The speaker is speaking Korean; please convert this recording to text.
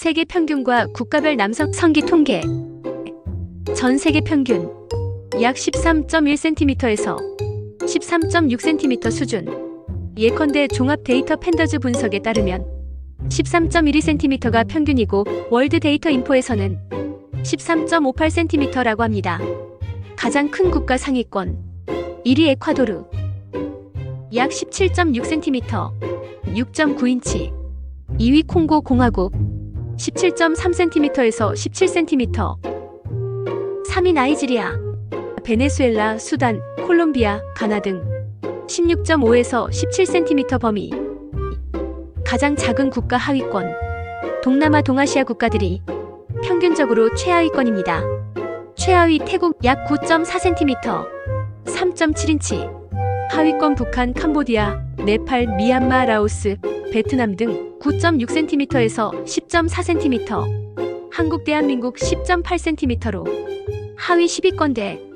세계 평균과 국가별 남성 성기 통계. 전 세계 평균 약 13.1cm에서 13.6cm 수준. 예컨대 종합 데이터 팬더즈 분석에 따르면 13.12cm가 평균이고 월드 데이터 인포에서는 13.58cm라고 합니다. 가장 큰 국가 상위권 1위 에콰도르 약 17.6cm 6.9인치 2위 콩고 공화국 17.3cm에서 17cm 3위 나이지리아 베네수엘라, 수단, 콜롬비아, 가나 등 16.5에서 17cm 범위. 가장 작은 국가 하위권 동남아 동아시아 국가들이 평균적으로 최하위권입니다. 최하위 태국 약 9.4cm 3.7인치. 하위권 북한, 캄보디아, 네팔, 미얀마, 라오스, 베트남 등 9.6cm에서 10.4cm 한국, 대한민국 10.8cm로 하위 10위권대